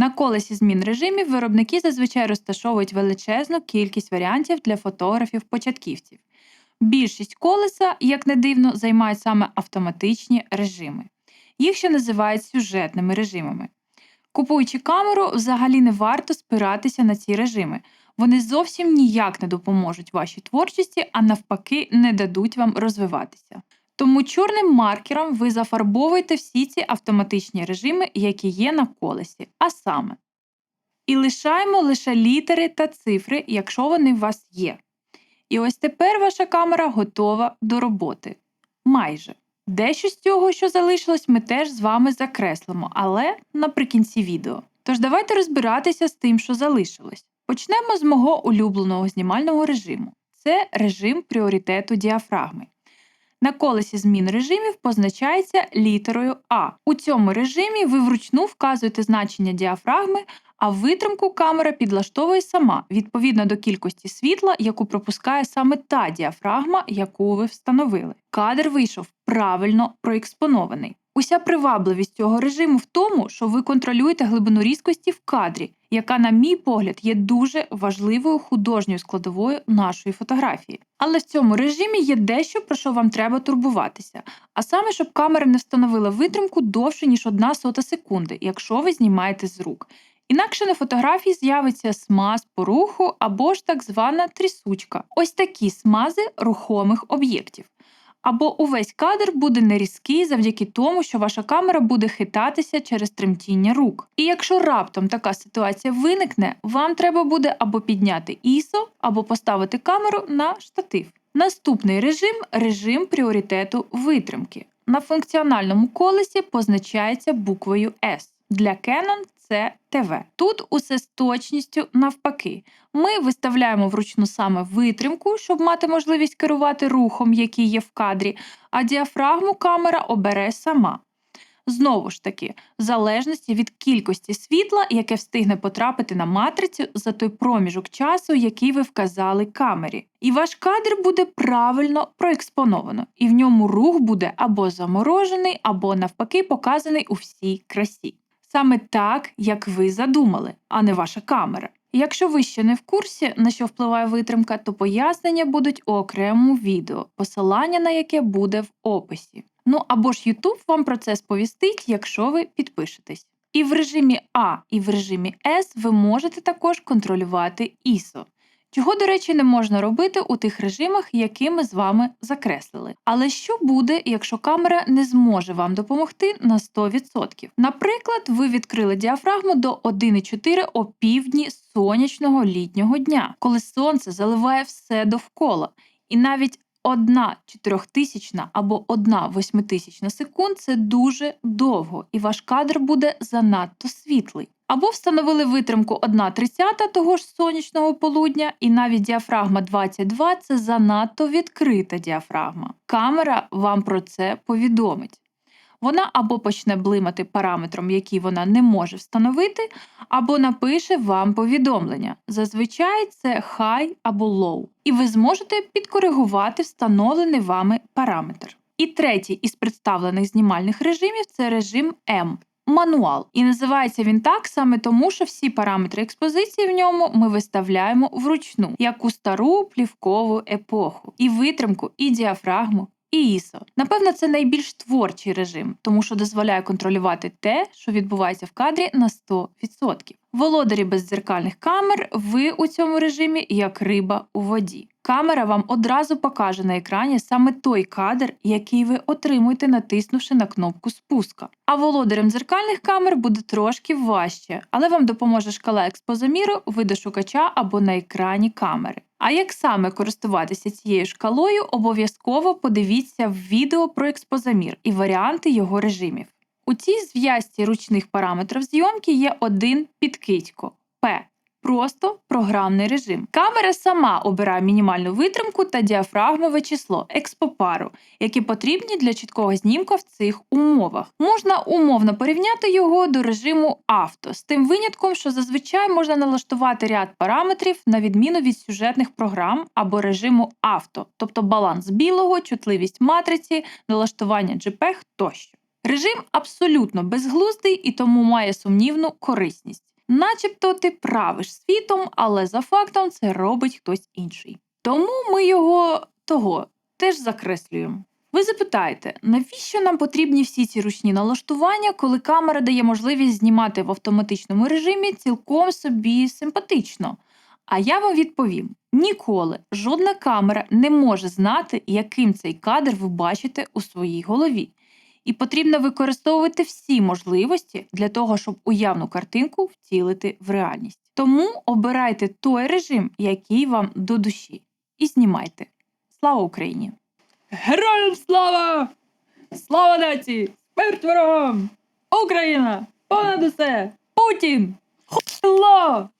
На колесі змін режимів виробники зазвичай розташовують величезну кількість варіантів для фотографів-початківців. Більшість колеса, як не дивно, займають саме автоматичні режими. Їх ще називають сюжетними режимами. Купуючи камеру, взагалі не варто спиратися на ці режими. Вони зовсім ніяк не допоможуть вашій творчості, а навпаки, не дадуть вам розвиватися. Тому чорним маркером ви зафарбовуєте всі ці автоматичні режими, які є на колесі, а саме. І лишаємо лише літери та цифри, якщо вони у вас є. І ось тепер ваша камера готова до роботи. Майже. Дещо з цього, що залишилось, ми теж з вами закреслимо, але наприкінці відео. Тож давайте розбиратися з тим, що залишилось. Почнемо з мого улюбленого знімального режиму. Це режим пріоритету діафрагми. На колесі змін режимів позначається літерою А. У цьому режимі ви вручну вказуєте значення діафрагми, а витримку камера підлаштовує сама відповідно до кількості світла, яку пропускає саме та діафрагма, яку ви встановили. Кадр вийшов правильно проекспонований. Уся привабливість цього режиму в тому, що ви контролюєте глибину різкості в кадрі, яка, на мій погляд, є дуже важливою художньою складовою нашої фотографії. Але в цьому режимі є дещо, про що вам треба турбуватися. А саме, щоб камера не встановила витримку довше, ніж одна сота секунди, якщо ви знімаєте з рук. Інакше на фотографії з'явиться смаз по руху або ж так звана трісучка. Ось такі смази рухомих об'єктів. Або увесь кадр буде нерізкий завдяки тому, що ваша камера буде хитатися через тремтіння рук. І якщо раптом така ситуація виникне, вам треба буде або підняти ISO, або поставити камеру на штатив. Наступний режим режим пріоритету витримки. На функціональному колесі позначається буквою S. Для Canon це ТВ. Тут усе з точністю навпаки. Ми виставляємо вручну саме витримку, щоб мати можливість керувати рухом, який є в кадрі, а діафрагму камера обере сама. Знову ж таки, в залежності від кількості світла, яке встигне потрапити на матрицю за той проміжок часу, який ви вказали камері. І ваш кадр буде правильно проекспоновано, і в ньому рух буде або заморожений, або навпаки показаний у всій красі саме так, як ви задумали, а не ваша камера. Якщо ви ще не в курсі, на що впливає витримка, то пояснення будуть у окремому відео, посилання на яке буде в описі. Ну або ж YouTube вам про це сповістить, якщо ви підпишетесь. І в режимі А, і в режимі С ви можете також контролювати ISO чого, до речі, не можна робити у тих режимах, які ми з вами закреслили. Але що буде, якщо камера не зможе вам допомогти на 100%? Наприклад, ви відкрили діафрагму до 1,4 о півдні сонячного літнього дня, коли сонце заливає все довкола. І навіть одна чотирьохтисячна або одна восьмитисячна секунд це дуже довго, і ваш кадр буде занадто світлий. Або встановили витримку 1,30 того ж сонячного полудня, і навіть діафрагма 22 це занадто відкрита діафрагма. Камера вам про це повідомить. Вона або почне блимати параметром, який вона не може встановити, або напише вам повідомлення. Зазвичай це high або low. І ви зможете підкоригувати встановлений вами параметр. І третій із представлених знімальних режимів це режим M мануал. І називається він так саме тому, що всі параметри експозиції в ньому ми виставляємо вручну, як у стару плівкову епоху, і витримку, і діафрагму. І ISO. Напевно, це найбільш творчий режим, тому що дозволяє контролювати те, що відбувається в кадрі на 100%. Володарі бездзеркальних камер, ви у цьому режимі як риба у воді. Камера вам одразу покаже на екрані саме той кадр, який ви отримуєте, натиснувши на кнопку спуска. А володарем дзеркальних камер буде трошки важче, але вам допоможе шкала експозаміру видошукача або на екрані камери. А як саме користуватися цією шкалою, обов'язково подивіться в відео про експозамір і варіанти його режимів. У цій зв'язці ручних параметрів зйомки є один підкидько P просто програмний режим. Камера сама обирає мінімальну витримку та діафрагмове число експопару, які потрібні для чіткого знімка в цих умовах. Можна умовно порівняти його до режиму авто, з тим винятком, що зазвичай можна налаштувати ряд параметрів на відміну від сюжетних програм або режиму авто, тобто баланс білого, чутливість матриці, налаштування JPEG тощо. Режим абсолютно безглуздий і тому має сумнівну корисність. Начебто ти правиш світом, але за фактом це робить хтось інший. Тому ми його того теж закреслюємо. Ви запитаєте, навіщо нам потрібні всі ці ручні налаштування, коли камера дає можливість знімати в автоматичному режимі цілком собі симпатично? А я вам відповім: ніколи жодна камера не може знати, яким цей кадр ви бачите у своїй голові. І потрібно використовувати всі можливості для того, щоб уявну картинку втілити в реальність. Тому обирайте той режим, який вам до душі, і знімайте. Слава Україні! Героям слава! Слава нації! Смерть ворогам! Україна! Понад усе! Путін! Хуйло!